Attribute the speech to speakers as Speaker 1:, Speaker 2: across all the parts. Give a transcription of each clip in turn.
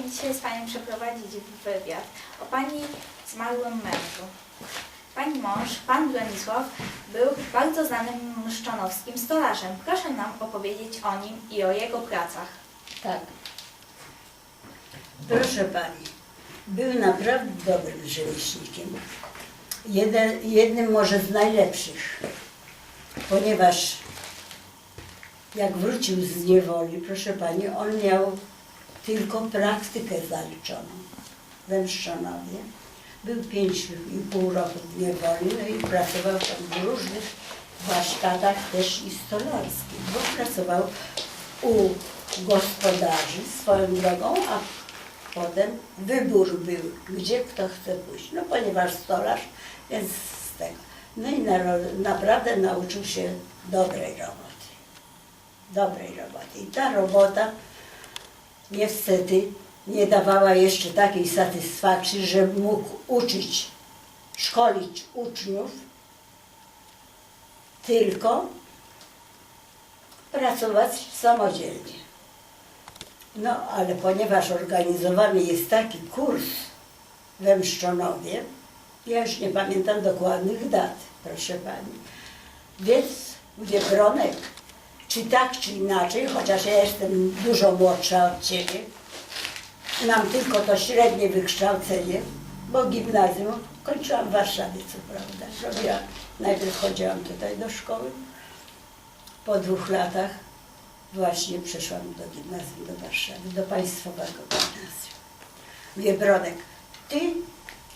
Speaker 1: chciałabym dzisiaj z Panią przeprowadzić wywiad o Pani zmarłym mężu. Pani mąż, Pan Bronisław, był bardzo znanym mszczonowskim stolarzem. Proszę nam opowiedzieć o nim i o jego pracach.
Speaker 2: Tak. Proszę Pani, był naprawdę dobrym rzemieślnikiem. Jeden, jednym może z najlepszych, ponieważ jak wrócił z niewoli, proszę Pani, on miał tylko praktykę zaliczoną we Mszczonowie. Był pięć i pół roku w niewoli, no i pracował tam w różnych warsztatach też i stolarskich, bo pracował u gospodarzy swoją drogą, a potem wybór był, gdzie kto chce pójść. No ponieważ stolarz, więc z tego. No i naro- naprawdę nauczył się dobrej roboty. Dobrej roboty. I ta robota niestety nie dawała jeszcze takiej satysfakcji, że mógł uczyć, szkolić uczniów, tylko pracować samodzielnie. No, ale ponieważ organizowany jest taki kurs we Mszczonowie, ja już nie pamiętam dokładnych dat, proszę Pani, więc mówię, Bronek, czy tak, czy inaczej, chociaż ja jestem dużo młodsza od Ciebie, mam tylko to średnie wykształcenie, bo gimnazjum kończyłam w Warszawie, co prawda. Robiłam, najpierw chodziłam tutaj do szkoły, po dwóch latach właśnie przeszłam do gimnazjum do Warszawy, do państwowego gimnazjum. Mówię, Bronek, ty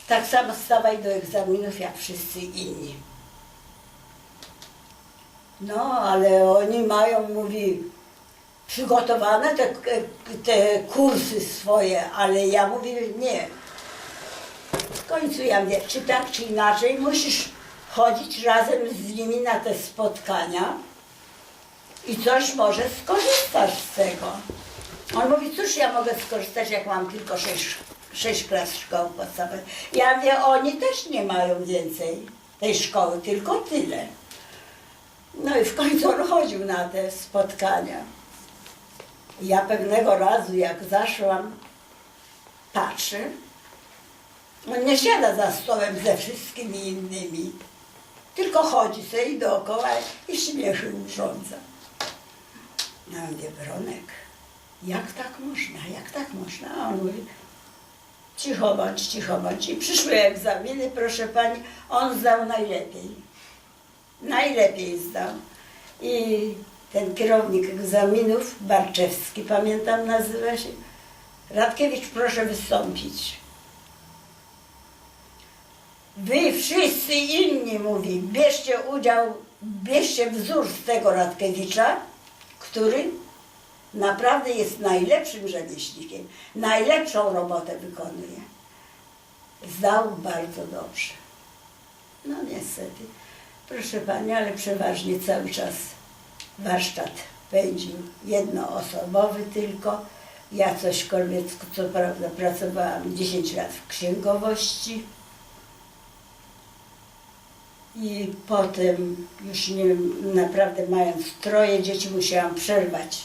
Speaker 2: tak samo stawaj do egzaminów jak wszyscy inni. No, ale oni mają, mówi, przygotowane te, te kursy swoje, ale ja mówię, nie. W końcu ja mówię, czy tak, czy inaczej, musisz chodzić razem z nimi na te spotkania i coś może skorzystasz z tego. On mówi, cóż ja mogę skorzystać, jak mam tylko sześć, sześć klas szkoły podstawowej. Ja mówię, oni też nie mają więcej tej szkoły, tylko tyle. No i w końcu on chodził na te spotkania. Ja pewnego razu, jak zaszłam, patrzę, on nie siada za stołem ze wszystkimi innymi, tylko chodzi sobie i dookoła i śmiechy urządza. Ja mówię, Bronek, jak tak można, jak tak można? A on mówi, cicho bądź, cicho bądź. I przyszły egzaminy, proszę pani, on zdał najlepiej. Najlepiej zdał. I ten kierownik egzaminów, Barczewski, pamiętam, nazywa się, Radkiewicz, proszę wystąpić. Wy wszyscy inni, mówi, bierzcie udział, bierzcie wzór z tego Radkiewicza, który naprawdę jest najlepszym rzemieślnikiem, najlepszą robotę wykonuje. Zdał bardzo dobrze. No niestety, proszę Pani, ale przeważnie cały czas warsztat pędził jednoosobowy tylko. Ja cośkolwiek, co prawda pracowałam 10 lat w księgowości, i potem już nie, naprawdę mając troje dzieci musiałam przerwać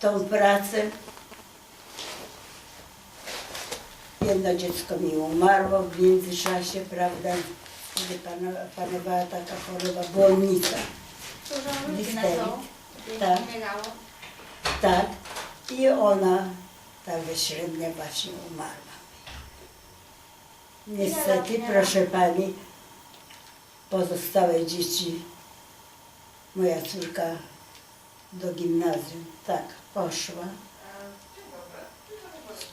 Speaker 2: tą pracę. Jedno dziecko mi umarło w międzyczasie, prawda, pano- panowała taka choroba, błonnica. Difterii. Tak. Tak. I ona tak średnio właśnie umarła. Niestety, proszę pani, pozostałe dzieci, moja córka do gimnazjum, tak, poszła.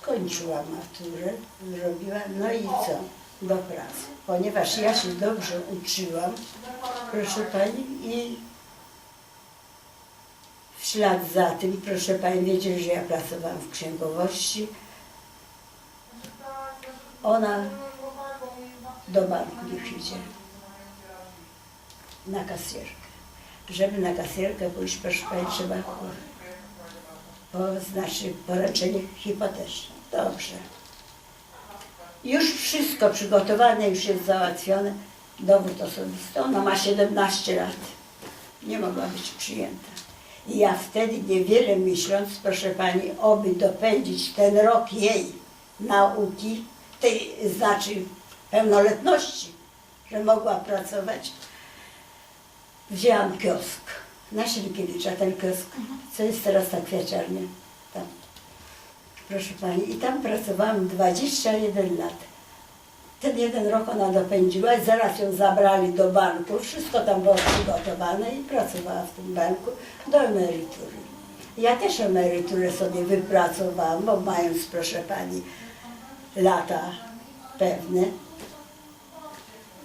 Speaker 2: Skończyła maturę, zrobiła, no i co? Do pracy. Ponieważ ja się dobrze uczyłam, proszę pani, i w ślad za tym, proszę Pani, wiecie, że ja pracowałam w księgowości. Ona do banku niech idzie. Na kasjerkę. Żeby na kasjerkę pójść, proszę Pani, trzeba po, znaczy poręczenie hipoteczne. Dobrze. Już wszystko przygotowane, już jest załatwione. Dowód osobisty. Ona ma 17 lat. Nie mogła być przyjęta. I ja wtedy niewiele myśląc, proszę pani, oby dopędzić ten rok jej nauki, tej znaczy pełnoletności, że mogła pracować, wzięłam kiosk na Sienkiewicza, ten kiosk, co jest teraz ta kwiaciarnia. Proszę pani, i tam pracowałam 21 lat. Ten jeden rok ona dopędziła, zaraz ją zabrali do banku, wszystko tam było przygotowane i pracowała w tym banku do emerytury. Ja też emeryturę sobie wypracowałam, bo mając, proszę pani, lata pewne,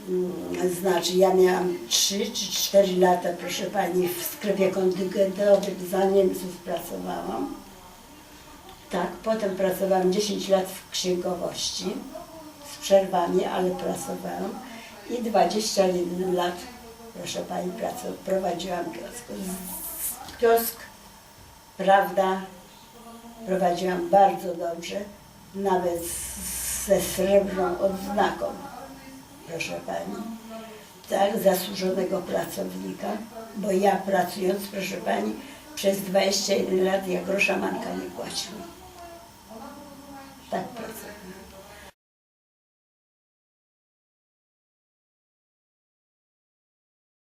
Speaker 2: Mm, Znaczy, ja miałam 3 czy 4 lata, proszę pani, w sklepie kontyngentowym za Niemców pracowałam. Tak, potem pracowałam 10 lat w księgowości, z przerwami, ale pracowałam. I 21 lat, proszę pani, praco- prowadziłam kiosk. Kiosk, prawda, prowadziłam bardzo dobrze, nawet ze srebrną odznaką proszę pani, tak, zasłużonego pracownika, bo ja pracując, proszę pani, przez 21 lat ja grosza manka nie płaciłam. 本。